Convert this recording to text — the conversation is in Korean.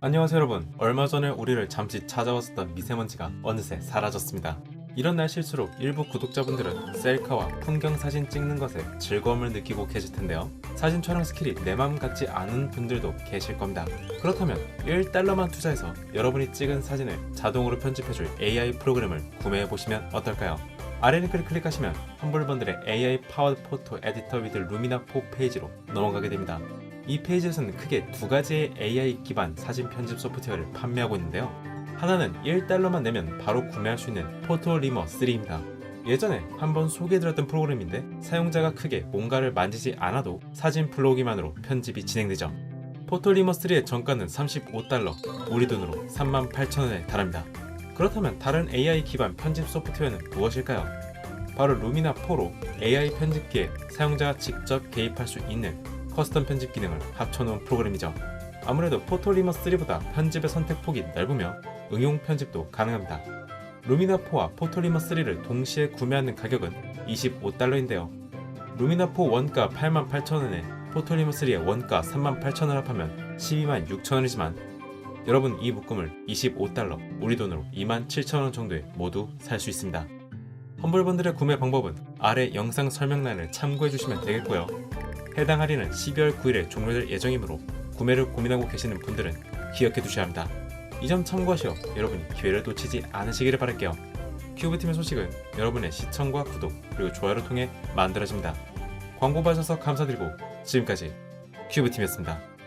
안녕하세요 여러분 얼마 전에 우리를 잠시 찾아왔었던 미세먼지가 어느새 사라졌습니다 이런 날실수록 일부 구독자분들은 셀카와 풍경 사진 찍는 것에 즐거움을 느끼고 계실 텐데요 사진 촬영 스킬이 내 마음 같지 않은 분들도 계실 겁니다 그렇다면 1달러만 투자해서 여러분이 찍은 사진을 자동으로 편집해줄 AI 프로그램을 구매해보시면 어떨까요? 아래 링크를 클릭하시면 험블번들의 AI 파워드 포토 에디터 위드 루미나 4 페이지로 넘어가게 됩니다. 이 페이지에서는 크게 두 가지의 AI 기반 사진 편집 소프트웨어를 판매하고 있는데요. 하나는 1달러만 내면 바로 구매할 수 있는 포토리머 3입니다. 예전에 한번 소개해드렸던 프로그램인데 사용자가 크게 뭔가를 만지지 않아도 사진 플로기만으로 편집이 진행되죠. 포토리머 3의 정가는 35달러, 우리 돈으로 38,000원에 달합니다. 그렇다면 다른 AI 기반 편집 소프트웨어는 무엇일까요? 바로 루미나 4로 AI 편집기에 사용자가 직접 개입할 수 있는 커스텀 편집 기능을 합쳐놓은 프로그램이죠. 아무래도 포토리머 3보다 편집의 선택 폭이 넓으며 응용 편집도 가능합니다. 루미나 4와 포토리머 3를 동시에 구매하는 가격은 25달러인데요. 루미나 4 원가 88,000원에 포토리머 3의 원가 38,000원 합하면 126,000원이지만 여러분 이 묶음을 25달러, 우리 돈으로 27,000원 정도에 모두 살 수 있습니다. 험블번들의 구매 방법은 아래 영상 설명란을 참고해 주시면 되겠고요. 해당 할인은 12월 9일에 종료될 예정이므로 구매를 고민하고 계시는 분들은 기억해 두셔야 합니다. 이 점 참고하시어 여러분이 기회를 놓치지 않으시기를 바랄게요. 큐브팀의 소식은 여러분의 시청과 구독 그리고 좋아요를 통해 만들어집니다. 광고 봐주셔서 감사드리고 지금까지 큐브팀이었습니다.